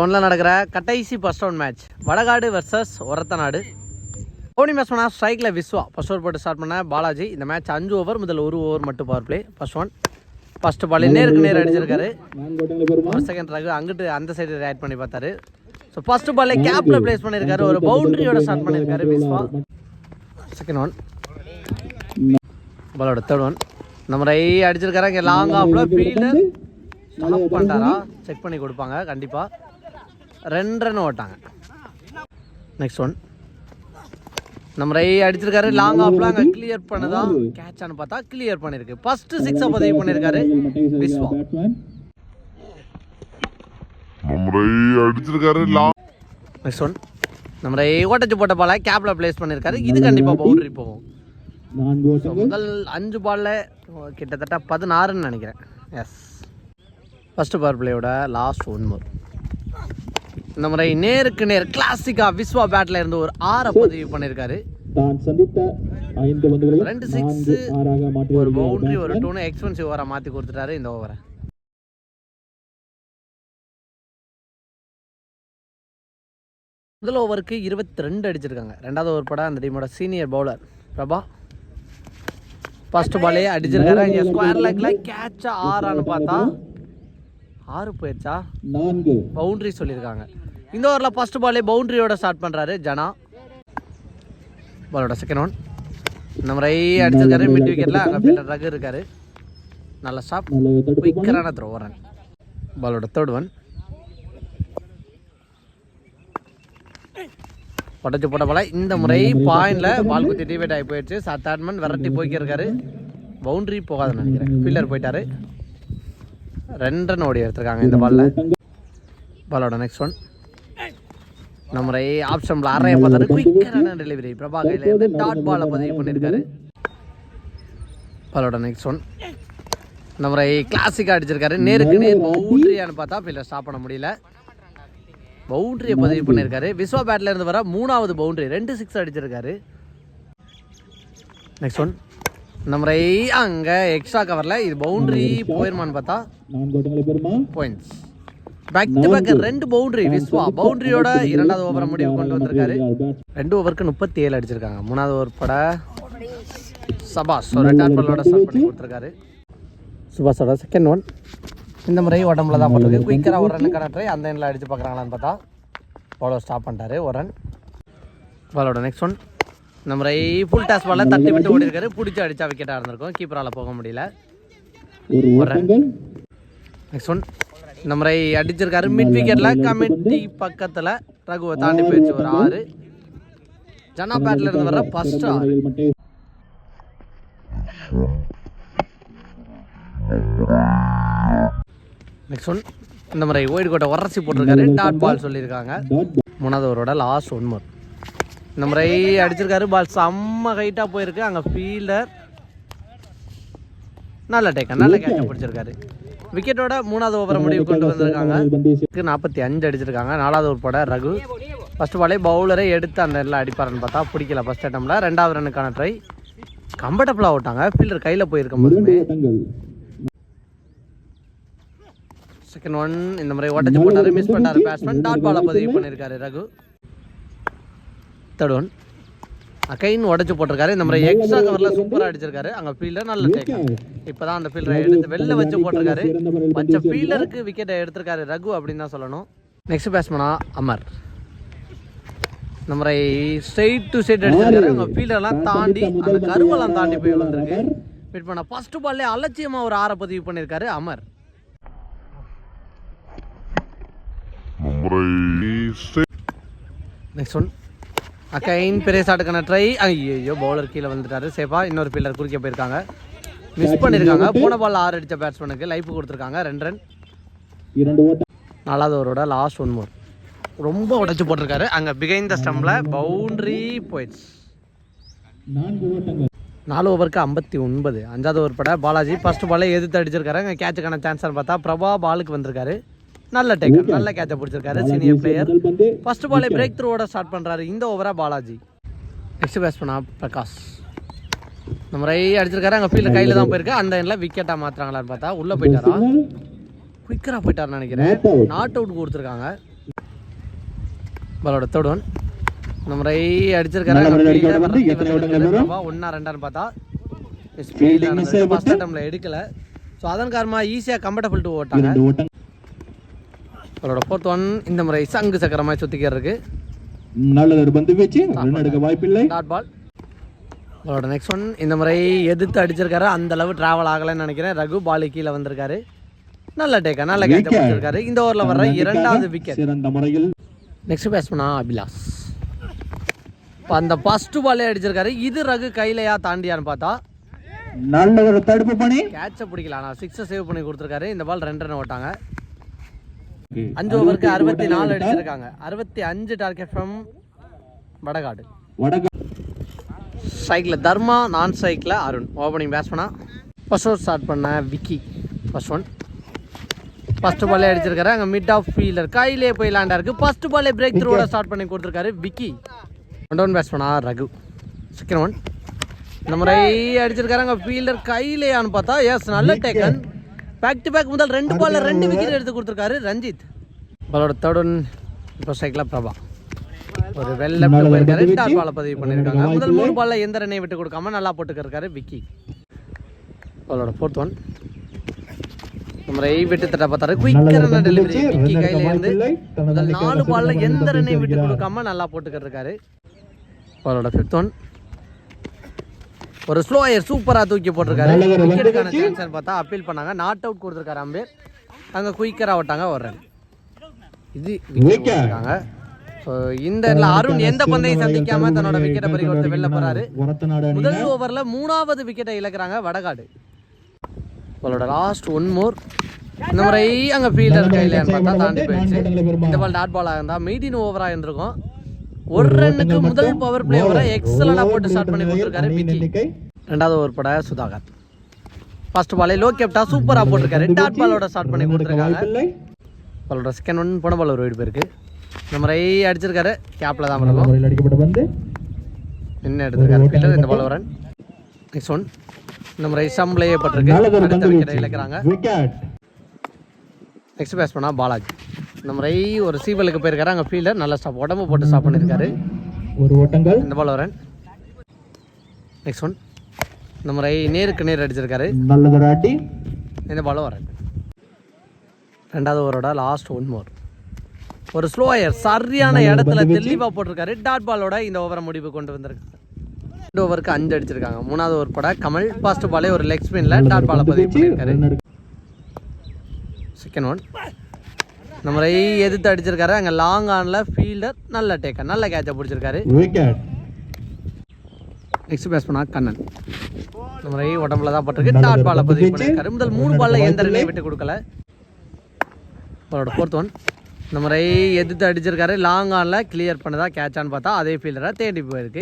ஒன்றில் நடக்கிற கடைசி first one match Vadakadu versus Orathanadu. ஓனி match பண்ணால் ஸ்ட்ரைக்கில் விஸ்வா. ஃபஸ்ட் ஓவர் போட்டு ஸ்டார்ட் பண்ண பாலாஜி. இந்த மேட்ச் அஞ்சு ஓவர் முதல் ஒரு ஓவர் மட்டும் power play first one first ball நேருக்கு நேர் அடிச்சிருக்காரு. ஒரு செகண்ட் ரகு அங்கிட்டு அந்த சைடு ஆட் பண்ணி பார்த்தாரு. ஸோ ஃபர்ஸ்ட் பால்லே கேப்பில் ப்ளேஸ் பண்ணியிருக்காரு ஒரு பவுண்டரியோட ஸ்டார்ட் பண்ணியிருக்காரு விஸ்வா. செகண்ட் ஒன் பாலோட தேர்ட் ஒன் நம்ம ரை அடிச்சிருக்காரு. இங்கே லாங் ஆஃப்ல ஃபீல்டர் ஸ்டாப் பண்ணிட்டாரா? செக் பண்ணி கொடுப்பாங்க. கண்டிப்பாக ரெண்டு ரன் ஓட்டாங்க. நெக்ஸ்ட் ஒன் நம்ம ரை அடிச்சிருக்காரு. லாங் ஆஃப்ல அங்கே கிளியர் பண்ணதா? கேட்சான்னு பார்த்தா கிளியர் பண்ணியிருக்கு ஃபர்ஸ்ட் சிக்ஸை பதிவு பண்ணியிருக்காரு விஸ்வா நம்மரை அடிச்சிருக்காரு. லா நெக்ஸ்ட் ஒன் நம்ம ரை ஓட்டச்சு போட்ட பாலை கேப்ல பிளேஸ் பண்ணியிருக்காரு இது கண்டிப்பாக பவுண்டரி போகும். முதல் அஞ்சு பால்ல கிட்டத்தட்ட பதினாறுன்னு நினைக்கிறேன். எஸ் ஃபர்ஸ்ட் பவர் பிளேயோட லாஸ்ட் ஒன் மோர் இந்த முறை நேருக்கு நேர் கிளாசிக்கா விஸ்வா பேட்ல இருந்து ஒரு ஆறை பதிவு பந்துகளை ரெண்டு சிக்ஸ் ஒரு பவுண்டரி ஒரு டூனு எக்ஸ்பென்சிவ் ஓவரா மாற்றி கொடுத்துட்டாரு இந்த ஓவரை முதல் ஓவருக்கு இருபத்தி ரெண்டு அடிச்சிருக்காங்க. ரெண்டாவது ஓவர் பட அந்த டீமோட சீனியர் பவுலர் பிரபா. ஃபர்ஸ்ட் பாலே அடிச்சிருக்காரு. இங்கே ஸ்கொயர் லெக்ல கேட்சா ஆறான்னு பார்த்தா ஆறு போயிடுச்சா? நான்கு. பவுண்டரி சொல்லியிருக்காங்க. இந்த ஓவரில் ஃபர்ஸ்ட் பாலே பவுண்டரியோட ஸ்டார்ட் பண்ணுறாரு ஜனா. பாலோட செகண்ட் ஒன் நம்ம ரை அடிச்சிருக்காரு மிட் விக்கெட்டில் அங்கே ஃபீல்டர் ரகு இருக்காரு. நல்ல தடுப்பு குயிக்கரான த்ரோ ரன் பாலோட தேர்ட் ஒன் உடச்சு போட்ட பால இந்த முறை பாயிண்ட்ல பால் குத்தி டிபேட் ஆகி போயிடுச்சு. சாத்தாட்மன் விரட்டி போய்க்கிருக்காரு. பவுண்டரி போகாதுன்னு நினைக்கிறேன். ஃபீல்டர் போயிட்டாரு. ரெண்டு ரன் ஓடி எடுத்திருக்காங்க இந்த பால்ல பாலோட நெக்ஸ்ட் ஒன் நம்ம ஆப்ஷன்ல அறைய பார்த்தாரு. குயிக்கரான டெலிவரி பிரபா கையில இருந்து டாட் பாலை பதிவு பண்ணியிருக்காரு பாலோட நெக்ஸ்ட் ஒன். நம்ம கிளாசிக்காக அடிச்சிருக்காரு. நேருக்கு நேர் பவுண்டரியான்னு பார்த்தா ஃபீல்டர் ஸ்டாப் பண்ண முடியல. பவுண்டரியை பதிவு பண்ணியிருக்காரு விஸ்வா பேட்ல இருந்து வர மூணாவது பவுண்டரி ரெண்டு சிக்ஸ் அடிச்சிருக்காரு. நெக்ஸ்ட் ஒன் நம்ம அங்கே எக்ஸ்ட்ரா கவரில் இது பவுண்டரி போயிருமான்னு பார்த்தா பாயிண்ட்ஸ் பேக் டு பேக் ரெண்டு பவுண்டரி விஸ்வா. பவுண்டரியோட இரண்டாவது ஓவரை முடிவு கொண்டு வந்திருக்காரு. ரெண்டு ஓவருக்கு முப்பத்தி ஏழு அடிச்சிருக்காங்க. மூணாவது ஓவர் பட சபாஸ் ரிட்டர்ன் பாலோட ஸ்டார்ட் பண்ணி கொடுத்துருக்காரு. சுபாஷோட செகண்ட் ஒன் இந்த முறை உடம்புல தான் போட்டிருக்கு. குயிக்கராக ஒரு ரன் கனெக்டரை அந்த எண்ணில் அடிச்சு பார்க்குறாங்களான்னு பார்த்தா பாலோ ஸ்டாப் பண்ணிட்டாரு. ஒரு ரன் பாலோட நெக்ஸ்ட் ஒன் இந்த முறை ஃபுல் டாஸ் பால தட்டி விட்டு ஓடி இருக்காரு பிடிச்சி அடிச்சா விக்கெட்டாக இருந்திருக்கும். கீப்பரால் போக முடியல. ஒரு ஓட்டங்கள். நெக்ஸ்ட் ஒன் இந்த முறை அடிச்சிருக்காரு மிட் விக்கெட்ல கமிட்டி பக்கத்துல ரகுவை தாண்டி போயிடுச்சு ஒரு ஆறு. ஜனா பேட்ல இருந்து வர்ற ஃபர்ஸ்ட் ஆறு. நெக்ஸ்ட் ஒன் இந்த முறை ஒயிட் கோட்டை உரசி போட்டிருக்காரு. டாட் பால் சொல்லியிருக்காங்க. டாட் மூணாவது ஓவரோட லாஸ்ட் ஒன் மோர் இந்த முறை அடிச்சிருக்காரு. பால் செம்ம ஹைட்டாக போயிருக்கு. அங்கே ஃபீல்டர் நல்ல டேக்கா நல்ல கேட்ச பிடிச்சிருக்காரு. விக்கெட்டோட மூணாவது ஓவரை முடிவு கொண்டு வந்திருக்காங்க. நாற்பத்தி அஞ்சு அடிச்சிருக்காங்க. நாலாவது ஒரு பட ரகு. ஃபர்ஸ்ட் பாலே பவுலரை எடுத்து அந்த இடத்துல அடிப்பாருன்னு பார்த்தா பிடிக்கல ஃபர்ஸ்ட் அட்டம்ல ரெண்டாவது ரன்னுக்கான ட்ரை கம்ஃபர்டபுளாக விட்டாங்க. ஃபீல்டர் கையில் போயிருக்கும் இரண்டு போதுமே செகண்ட் ஒன் இந்த முறை உடச்சு போட்டாரு மிஸ் பண்ணாரு பேட்ஸ்மேன் டாட் பாலை பதிவு பண்ணியிருக்காரு ரகு. தேர்ட் ஒன் அகைன் உடச்சு போட்டிருக்காரு. இந்த முறை எக்ஸ்ட்ரா கவரில் சூப்பராக அடிச்சிருக்காரு. அங்கே ஃபீல்டர் நல்ல டேக்கன் இப்போதான் அந்த ஃபீல்டரை எடுத்து வெளில வச்சு போட்டிருக்காரு. வச்ச ஃபீல்டருக்கு விக்கெட்டை எடுத்திருக்காரு ரகு அப்படின்னு தான் சொல்லணும். நெக்ஸ்ட் பேட்ஸ்மனா அமர். நம்ம ஸ்ட்ரைட் டு ஸ்ட்ரைட் அடிச்சிருக்காரு. அவங்க ஃபீல்டர்லாம் தாண்டி அந்த கருவெல்லாம் தாண்டி போய் வந்திருக்கு வெயிட் பண்ண ஃபர்ஸ்ட் பால்லே அலட்சியமா ஒரு ஆறை பதிவு பண்ணியிருக்காரு அமர். நெக்ஸ்ட் ஒன் அக்கைன் பெரிய ஷாட்டுக்கான ட்ரை ஐயோ பவுலர் கீழே வந்துட்டாரு சேஃபா இன்னொரு ஃபீல்டர் குறுக்க போயிருக்காங்க. மிஸ் பண்ணியிருக்காங்க போன பால் ஆறு அடித்த பேட்ஸ்மேனுக்கு லைஃப் கொடுத்துருக்காங்க. ரெண்டு ரன் நாலாவது ஓவரோட லாஸ்ட் ஒன் மோர் ரொம்ப உடைச்சு போட்டிருக்காரு. அங்கே பிகைன் த ஸ்டம்பில் பவுண்டரி ஓட்டங்கள். நாலு ஓவருக்கு ஐம்பத்தி ஒன்பது. அஞ்சாவது ஓவர் பட பாலாஜி ஃபர்ஸ்ட் பாலே எதிர்த்து அடிச்சிருக்காரு. அங்கே கேட்சுக்கான சான்ஸ் பார்த்தா பிரபா பாலுக்கு வந்திருக்காரு. நல்ல டேக்கர் நல்ல கேட்சை பிடிச்சிருக்காரு சீனியர் பிளேயர் ஃபர்ஸ்ட் பாலே பிரேக் த்ரூவோட ஸ்டார்ட் பண்ணுறாரு இந்த ஓவரா பாலாஜி. நெக்ஸ்ட் பேட்ஸ்மேனா பிரகாஷ். நம்ம ரை அடிச்சிருக்காரு அங்கே ஃபீல்டு கையில் தான் போயிருக்கு. அந்த எண்ணில் விக்கெட்டாக மாற்றுறாங்களான்னு பார்த்தா உள்ளே போயிட்டாரா? குயிக்கராக போயிட்டாருன்னு நினைக்கிறேன். நாட் அவுட் கொடுத்துருக்காங்க. பாலோட தேர்ட் ஒன் நம்ம ரை அடிச்சிருக்காரு? ஒன்னா ரெண்டான்னு பார்த்தா செய்யப்பட்டு. ஃபர்ஸ்ட் அட்டம்ல எடுக்கல. ஸோ அதன் காரணமாக ஈஸியாக கம்ஃபர்டபுள் டு ஓட்டாங்க. அவரோட ஃபோர்த் ஒன் இந்த முறை சங்கு சக்கரமாக சுற்றிக்கிறதுக்கு நல்லது ஒரு பந்து வீச்சு. ரன் எடுக்க வாய்ப்பில்லை. டாட் பால் அவரோட நெக்ஸ்ட் ஒன் இந்த முறை எதிர்த்து அடிச்சிருக்காரு. அந்த அளவு டிராவல் ஆகலைன்னு நினைக்கிறேன். ரகு பாலு கீழே வந்திருக்காரு. நல்ல டேக்கா நல்ல கேட்ச். பிடிச்சிருக்காரு இந்த ஓவரில் வர்ற இரண்டாவது விக்கெட் சிறந்த முறையில். நெக்ஸ்ட் பேட்ஸ்மனா இப்போ அந்த ஃபர்ஸ்ட் பாலே அடிச்சிருக்காரு. இது ரகு கையிலையா தாண்டியான்னு பார்த்தா. நல்ல ஒரு தடுப்பு பணி. கேட்சை பிடிக்கல. ஆனால் சிக்ஸை சேவ் பண்ணி கொடுத்துருக்காரு. இந்த பால் ரெண்டு ரன் ஓட்டாங்க. அஞ்சு ஓவருக்கு அறுபத்தி நாலு அடிச்சிருக்காங்க. அறுபத்தி அஞ்சு டார்கெட் ஃப்ரம் வடகாடு. வடக்கு சைக்கிள் தர்மா நான் சைக்கிள் அருண். ஓப்பனிங் பேட்ஸ்மனா ஃபர்ஸ்ட் ஓவர் ஸ்டார்ட் பண்ண விக்கி. ஃபர்ஸ்ட் ஒன் ஃபர்ஸ்ட் பாலே அடிச்சிருக்காரு. அங்கே மிட் ஆஃப் ஃபீல்டர் கையிலே போய் லேண்டா இருக்கு. ஃபர்ஸ்ட் பாலே பிரேக் த்ரூவோட ஸ்டார்ட் பண்ணி கொடுத்துருக்காரு விக்கி. ஒன் டவுன் பேட்ஸ்மனா ரகு. செகண்ட் ஒன் இந்த முறை அடிச்சிருக்காரு. அங்கே ஃபீல்டர் கையிலேயான்னு பார்த்தா எஸ் நல்ல டேக்கன் பேக் டு பேக் முதல் ரெண்டு பால்ல ரெண்டு விக்கெட் எடுத்து கொடுத்துருக்காரு ரஞ்சித். பாலோட தேர்ட் ஒன் இப்போ சைக்கிளாக பிரபா. ஒரு வெள்ள போயிருக்காரு டாட் பால பதிவு பண்ணியிருக்காங்க. முதல் மூணு பால்ல எந்த ரன்னையும் விட்டு கொடுக்காம நல்லா போட்டுக்கிருக்காரு விக்கி. பாலோட ஃபோர்த் ஒன் நம்ம ரை விட்டு தட்ட பார்த்தாரு. குயிக்கரான டெலிவரி விக்கி கையில இருந்து முதல் நாலு பால்ல எந்த ரன்னையும் விட்டு கொடுக்காம நல்லா போட்டுக்கிருக்காரு பாலோட ஃபிஃப்த் ஒன் ஒரு ஸ்லோயர் சூப்பரா தூக்கி போட்டிருக்காரு. விக்கெட்டுக்கான சான்ஸ் பார்த்தா அப்பீல் பண்ணாங்க. நாட் அவுட் கொடுத்துருக்காரு அம்பேர். அங்க குயிக்கரா விட்டாங்க ஒரு ரன் இது போட்டிருக்காங்க ஸோ இந்த அருண் எந்த பந்தையும் சந்திக்காம தன்னோட விக்கெட்டை பறி கொடுத்து வெளில போறாரு. முதல் ஓவர்ல மூணாவது விக்கெட்டை இழக்கிறாங்க வடகாடு. அவளோட லாஸ்ட் ஒன் மோர் இந்த முறை அங்க ஃபீல்டர் கையில பார்த்தா தாண்டி போயிடுச்சு. இந்த பால் டாட் பாலா இருந்தா மீடின் ஓவரா இருந்திருக்கும். ஒரு ரன்னுக்கு முதல் பவர் பிளே ஓவரை எக்ஸலண்டா போட்டு ஸ்டார்ட் பண்ணி கொடுத்துருக்காரு விக்கி ரெண்டாவது ஓவர் பட சுதாகர். ஃபர்ஸ்ட் பாலே லோ கேப்டா சூப்பரா போட்டிருக்காரு. டாட் பாலோட ஸ்டார்ட் பண்ணி கொடுத்துருக்காங்க. பாலோட செகண்ட் ஒன் போன பால் ஒரு வீடு போயிருக்கு. இந்த முறை அடிச்சிருக்காரு. கேப்ல தான் முறையில் அடிக்கப்பட்ட பந்து என்ன எடுத்திருக்காரு. ஃபீல்டர் இந்த பால் ரன் நெக்ஸ்ட் ஒன் இந்த முறை சம்பளையே பட்டிருக்கு. அடுத்த விக்கெட்டை இழக்கிறாங்க நெக்ஸ்ட் பேஸ் பண்ணா பாலாஜி இந்த முறை ஒரு சீவலுக்கு போயிருக்காரு. அங்கே ஃபீல்டர் நல்ல ஸ்டாப் உடம்பு போட்டு ஸ்டாப் பண்ணியிருக்காரு ஒரு ஓட்டங்கள். இந்த பால் ரன் நெக்ஸ்ட் ஒன் இந்த முறை நேருக்கு நேர் அடிச்சிருக்காரு. நல்லதொரு அடி இந்த பால் வரன். ரெண்டாவது ஓவரோட லாஸ்ட் ஒன் மோர் ஒரு ஸ்லோயர் சரியான இடத்துல தெளிவாக போட்டிருக்காரு. டாட் பாலோட இந்த ஓவரை முடிவு கொண்டு வந்திருக்காங்க ரெண்டு ஓவருக்கு அஞ்சு அடிச்சிருக்காங்க. மூணாவது ஓவர் பட கமல் ஃபர்ஸ்ட் பாலே ஒரு லெக் ஸ்பின்ல டாட் பாலை பதிவு பண்ணியிருக்காரு செகண்ட் ஒன் முறை எதிர்த்து அடிச்சிருக்காரு. அங்கே லாங் ஆனில் ஃபீல்டர் நல்ல டேக்கர் நல்ல கேட்சை பிடிச்சிருக்காரு. நெக்ஸ்ட் பேஸ் பண்ணா கண்ணன். முறை உடம்புல தான் பட்டிருக்கு. டாட் பாலை பதிவு பண்ணியிருக்காரு முதல் மூணு பால்ல எந்த ரன்னையும் விட்டு கொடுக்கல. அவரோட ஃபோர்த் ஒன் இந்த முறை எதிர்த்து அடிச்சிருக்காரு. லாங் ஆனில் கிளியர் பண்ணதா கேட்சான்னு பார்த்தா அதே ஃபீல்டரை தேடி போயிருக்கு.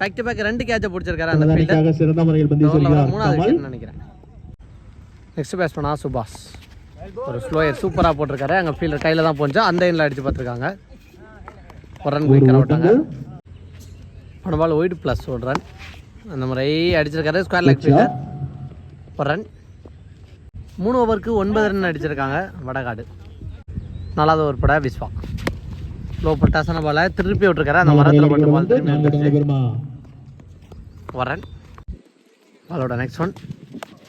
பேக் டு பேக் ரெண்டு கேட்சை பிடிச்சிருக்காரு அந்த ஃபீல்டர் மூணாவது நினைக்கிறேன். நெக்ஸ்ட் பேஸ் பண்ணா சுபாஷ். ஒரு ஸ்லோயர் சூப்பராக போட்டிருக்காரு. அங்கே ஃபீல்டர் கையில் தான் போஞ்சா அந்த எண்ணில் அடிச்சு பார்த்துருக்காங்க. ஒரு ரன் குயிக்கர் விட்டாங்க. போன பால் ஒயிட் ப்ளஸ் ஒரு ரன் அந்த முறை அடிச்சிருக்காரு. ஸ்கொயர் லெக் ஃபீல்டர் ஒரு ரன் மூணு ஓவருக்கு ஒன்பது ரன் அடிச்சிருக்காங்க. வடகாடு. நாலாவது ஓவர் பட விஸ்வா. லோ பட்டாசன பால திருப்பி விட்டுருக்காரு. அந்த மரத்தில் போட்டு பால் பெறுமா வரன் பாலோட நெக்ஸ்ட் ஒன்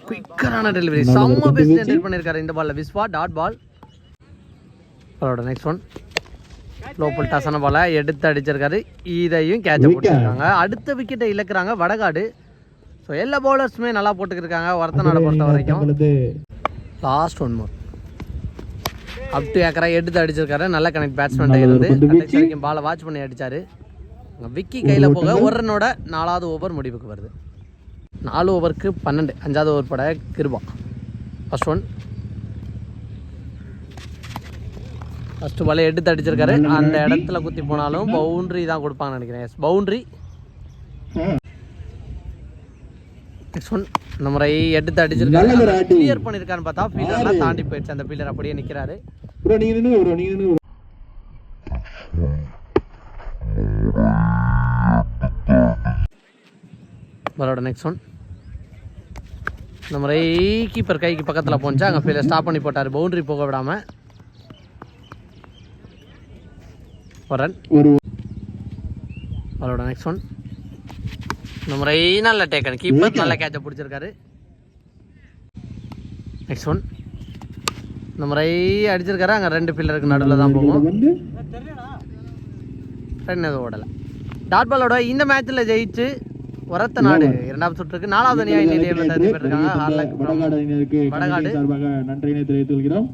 குயிக்கரான டெலிவரி செம்ம பெஸ்ட் என்டர் பண்ணியிருக்காரு இந்த பால்ல விஸ்வா டாட் பால் பாலோட நெக்ஸ்ட் ஒன் லோப்பல் டசன பாலை எடுத்து அடிச்சிருக்காரு. இதையும் கேட்ச போட்டுருக்காங்க அடுத்த விக்கெட்டை இழக்கிறாங்க வடகாடு. ஸோ எல்லா பவுலர்ஸுமே நல்லா போட்டுக்கிருக்காங்க ஒருத்தநாடை பொறுத்த வரைக்கும். Last one more up to ஏக்கரா எடுத்து அடிச்சிருக்காரு. நல்ல கனெக்ட் பேட்ஸ்மேன் இருந்து. பாலை வாட்ச் பண்ணி அடிச்சாரு. விக்கி கையில போக ஒரு ரன்னோட நாலாவது ஓவர் முடிவுக்கு வருது. நாலு ஓவருக்கு பன்னெண்டு அஞ்சாவது ஓவர் பட கிருபா. ஃபர்ஸ்ட் ஒன் ஃபர்ஸ்ட் பாலை எடுத்து அடிச்சிருக்காரு. அந்த இடத்துல குத்தி போனாலும் பவுண்டரி தான் கொடுப்பாங்கன்னு நினைக்கிறேன். எஸ் பவுண்டரி நெக்ஸ்ட் ஒன் இந்த முறை எடுத்து அடிச்சிருக்காரு. அடி. கிளியர் பண்ணிருக்கான்னு பார்த்தா ஃபீல்டர்லாம் தாண்டி போயிடுச்சு. அந்த ஃபீல்டர் அப்படியே அவரோட நெக்ஸ்ட் ஒன் இந்த முறை கீப்பர் கைக்கு பக்கத்தில் போனுச்சு அங்கே ஃபீல்டர் ஸ்டாப் பண்ணி போட்டார். பவுண்டரி போக விடாம. ஒரு ரன் ஒரு அவரோட நெக்ஸ்ட் ஒன் இந்த முறை நல்ல டேக்கன் கீப்பர் நல்ல கேட்சை பிடிச்சிருக்காரு. நெக்ஸ்ட் ஒன் இந்த முறை அடிச்சிருக்காரு. அங்கே ரெண்டு பில்லருக்கு நடுவில் தான் போகும். ரன் எதுவும் ஓடலை. டாட் பாலோட இந்த மேட்ச்சில் ஜெயிச்சு உரத்த நாடு. இரண்டாவது சுற்றுக்கு நாலாவது அணியாக அணியினருக்கு வடகாடு. சார்பாக நன்றியினை தெரிவித்துக் கொள்கிறோம்.